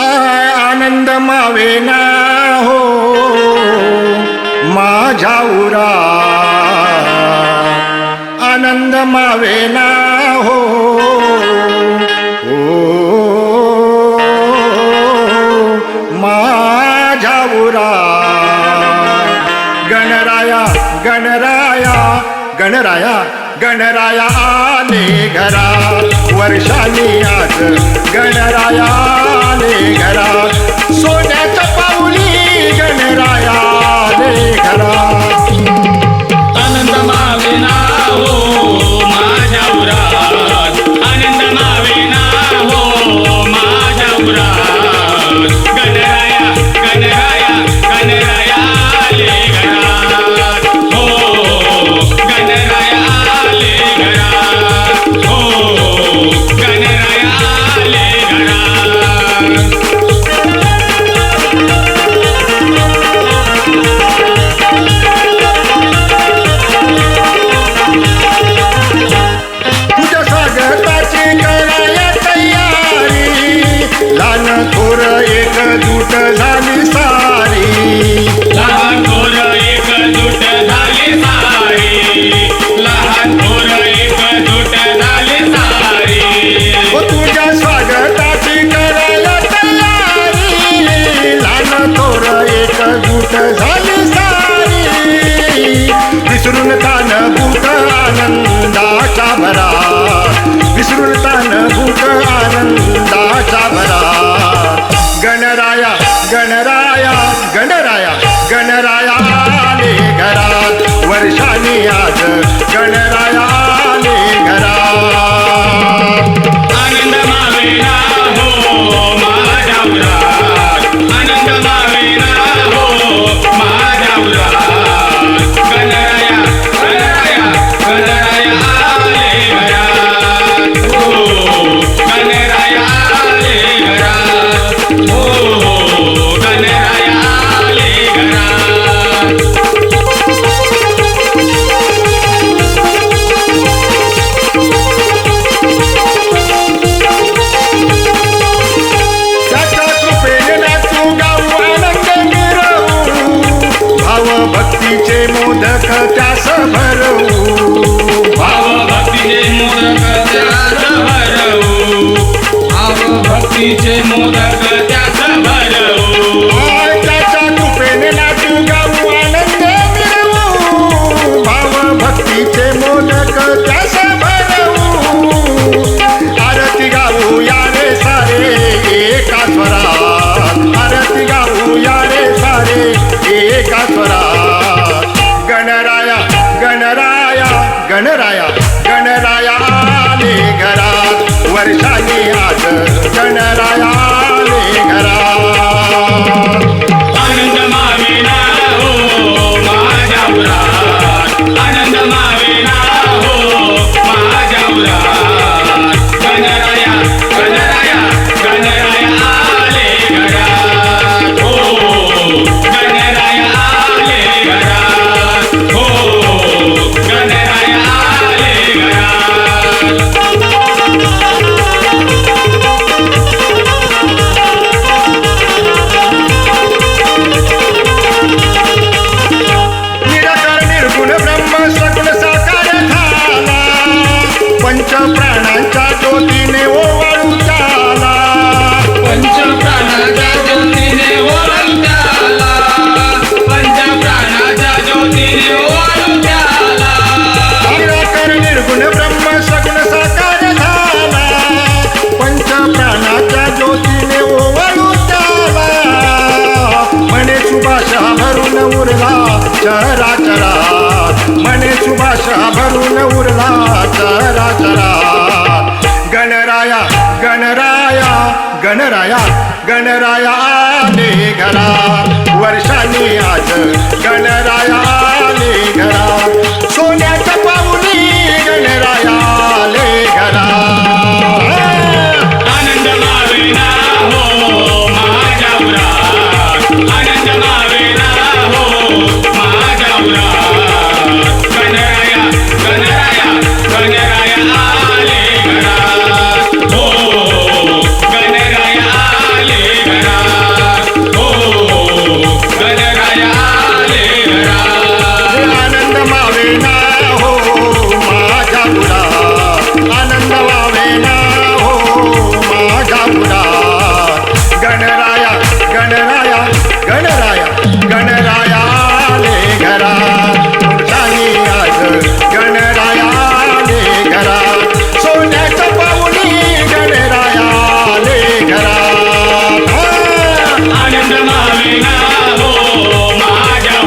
आनंद मावेना हो माझ्या उरा. आनंद मावेना हो. ओ माझ्या उरा. गणराया गणराया गणराया. गणराया आले घरा वर्षानी आज गणराया आले घरा. एकजूट झाली सारी. लहान थोर एकजूट झाली सारी. लहान थोर एकजूट झाली सारी. व तुझ्या स्वागताची कराया तयारी. लहान थोर एकजूट झाली सारी. विसरून तान भूत आनंदाच्या भरा. विसरून तान भूत आनंदाच्या आले घरात वर्षानी आज गणराया भाव भक्तीचे मोदक त्यास भरवू. भाव भक्तीचे मोदक त्यास भरवू. भाव भक्तीचे मोदक त्या गणराया गणराया आले घरात. वर्षाने आज गणराया आले घरात. उरला चरा चरा. मने सुभाषा भरून उरला चराचरात गणराया गणराया गणराया गणराया आले घरा. वर्षाने आज गणराया आले घरा. सोन्याचा पाऊस माझ्या गणराया गणराया गणराया गणराया आज गणराया आले घरात सोन्याच्या पाऊली गणराया आले आनंद हो माझ्या